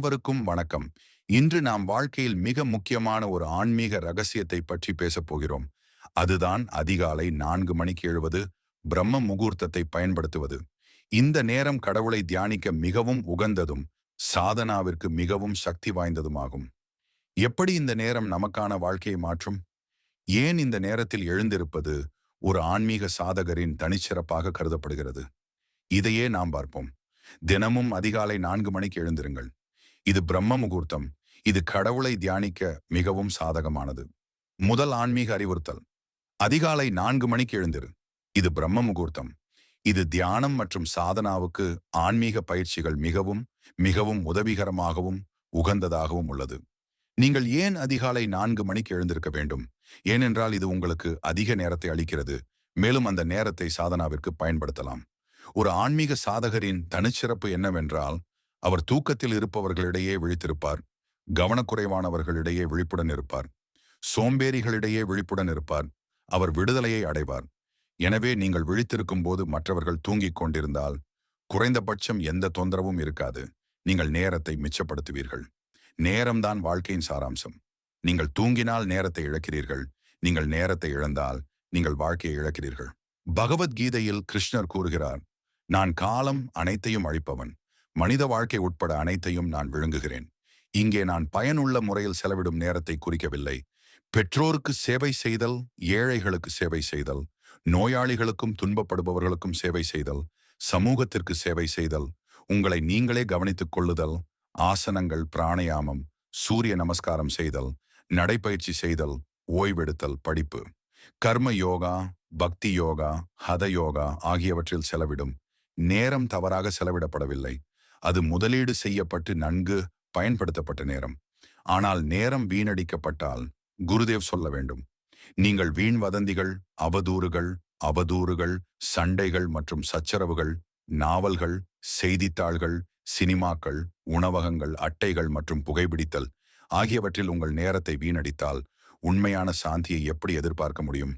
அனைவருக்கும் வணக்கம். இன்று நாம் வாழ்க்கையில் மிக முக்கியமான ஒரு ஆன்மீக ரகசியத்தை பற்றி பேசப் போகிறோம். அதுதான் அதிகாலை நான்கு மணிக்கு எழுவது பிரம்ம முகூர்த்தத்தை பயன்படுத்துவது. இந்த நேரம் கடவுளை தியானிக்க மிகவும் உகந்ததும் சாதனாவிற்கு மிகவும் சக்தி வாய்ந்ததுமாகும். எப்படி இந்த நேரம் நமக்கான வாழ்க்கையை மாற்றும்? ஏன் இந்த நேரத்தில் எழுந்திருப்பது ஒரு ஆன்மீக சாதகரின் தனிச்சிறப்பாக கருதப்படுகிறது? இதையே நாம் பார்ப்போம். தினமும் அதிகாலை நான்கு மணிக்கு எழுந்திருங்கள். இது பிரம்ம முகூர்த்தம். இது கடவுளை தியானிக்க மிகவும் சாதகமானது. முதல் ஆன்மீக அறிவுறுத்தல். அதிகாலை நான்கு மணிக்கு எழுந்திரு. இது பிரம்ம முகூர்த்தம். இது தியானம் மற்றும் சாதனாவுக்கு ஆன்மீக பயிற்சிகள் மிகவும் மிகவும் உதவிகரமாகவும் உகந்ததாகவும் உள்ளது. நீங்கள் ஏன் அதிகாலை நான்கு மணிக்கு எழுந்திருக்க வேண்டும்? ஏனென்றால் இது உங்களுக்கு அதிக நேரத்தை அளிக்கிறது. மேலும் அந்த நேரத்தை சாதனாவிற்கு பயன்படுத்தலாம். ஒரு ஆன்மீக சாதகரின் தனிச்சிறப்பு என்னவென்றால் அவர் தூக்கத்தில் இருப்பவர்களிடையே விழித்திருப்பார். கவனக்குறைவானவர்களிடையே விழிப்புடன் இருப்பார். சோம்பேறிகளிடையே விழிப்புடன் இருப்பார். அவர் விடுதலையை அடைவார். எனவே நீங்கள் விழித்திருக்கும் போது மற்றவர்கள் தூங்கிக் கொண்டிருந்தால் குறைந்தபட்சம் எந்த தொந்தரவும் இருக்காது. நீங்கள் நேரத்தை மிச்சப்படுத்துவீர்கள். நேரம்தான் வாழ்க்கையின் சாராம்சம். நீங்கள் தூங்கினால் நேரத்தை இழக்கிறீர்கள். நீங்கள் நேரத்தை இழந்தால் நீங்கள் வாழ்க்கையை இழக்கிறீர்கள். பகவத்கீதையில் கிருஷ்ணர் கூறுகிறார் நான் காலம் அனைத்தையும் அழிப்பவன். மனித வாழ்க்கை உட்பட அனைத்தையும் நான் விழுங்குகிறேன். இங்கே நான் பயனுள்ள முறையில் செலவிடும் நேரத்தை குறிக்கவில்லை. பெற்றோருக்கு சேவை செய்தல் ஏழைகளுக்கு சேவை செய்தல் நோயாளிகளுக்கும் துன்பப்படுபவர்களுக்கும் சேவை செய்தல் சமூகத்திற்கு சேவை செய்தல் உங்களை நீங்களே கவனித்துக் கொள்ளுதல் ஆசனங்கள் பிராணயாமம் சூரிய நமஸ்காரம் செய்தல் நடைப்பயிற்சி செய்தல் ஓய்வெடுத்தல் படிப்பு. கர்ம யோகா பக்தி யோகா ஹத யோகா ஆகியவற்றில் செலவிடும். நேரம் தவறாக செலவிடப்படவில்லை. அது முதலீடு செய்யப்பட்டு நன்கு பயன்படுத்தப்பட்ட நேரம். ஆனால் நேரம் வீணடிக்கப்பட்டால் குருதேவ் சொல்ல வேண்டும். நீங்கள் வீண் வதந்திகள் அவதூறுகள் அவதூறுகள் சண்டைகள் மற்றும் சச்சரவுகள் நாவல்கள் செய்தித்தாள்கள் சினிமாக்கள் உணவகங்கள் அட்டைகள் மற்றும் புகைப்பிடித்தல் ஆகியவற்றில் உங்கள் நேரத்தை வீணடித்தால் உண்மையான சாந்தியை எப்படி எதிர்பார்க்க முடியும்?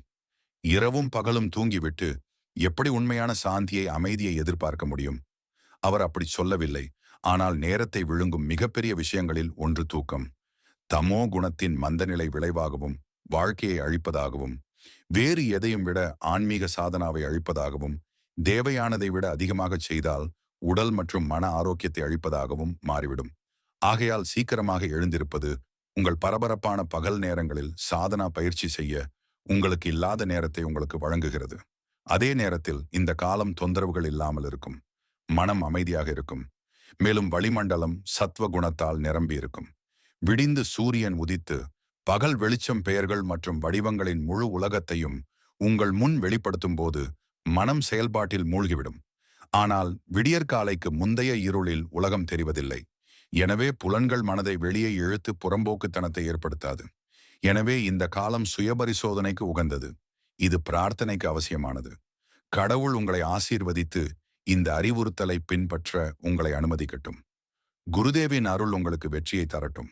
இரவும் பகலும் தூங்கிவிட்டு எப்படி உண்மையான சாந்தியை அமைதியை எதிர்பார்க்க முடியும்? அவர் அப்படி சொல்லவில்லை. ஆனால் நேரத்தை விழுங்கும் மிகப்பெரிய விஷயங்களில் ஒன்று தூக்கம். தமோ குணத்தின் மந்தநிலை விளைவாகவும் வாழ்க்கையை அழிப்பதாகவும் வேறு எதையும் விட ஆன்மீக சாதனாவை அழிப்பதாகவும் தேவையானதை விட அதிகமாக செய்தால் உடல் மற்றும் மன ஆரோக்கியத்தை அழிப்பதாகவும் மாறிவிடும். ஆகையால் சீக்கிரமாக எழுந்திருப்பது உங்கள் பரபரப்பான பகல் நேரங்களில் சாதனா பயிற்சி செய்ய உங்களுக்கு இல்லாத நேரத்தை உங்களுக்கு வழங்குகிறது. அதே நேரத்தில் இந்த காலம் தொந்தரவுகள் இல்லாமல் இருக்கும். மனம் அமைதியாக இருக்கும். மேலும் வளிமண்டலம் சத்வ குணத்தால் நிரம்பியிருக்கும் விடிந்து சூரியன் உதித்து பகல் வெளிச்சம் பெயர்கள் மற்றும் வடிவங்களின் முழு உலகத்தையும் உங்கள் முன் வெளிப்படுத்தும் போது மனம் செயல்பாட்டில் மூழ்கிவிடும். ஆனால் விடியற்காலைக்கு முந்தைய இருளில் உலகம் தெரிவதில்லை. எனவே புலன்கள் மனதை வெளியே இழுத்து புறம்போக்குத்தனத்தை ஏற்படுத்தாது. எனவே இந்த காலம் சுயபரிசோதனைக்கு உகந்தது. இது பிரார்த்தனைக்கு அவசியமானது. கடவுள் உங்களை ஆசீர்வதித்து இந்த அறிவுறுத்தலை பின்பற்ற உங்களை அனுமதிக்கட்டும். குருதேவின் அருள் உங்களுக்கு வெற்றியை தரட்டும்.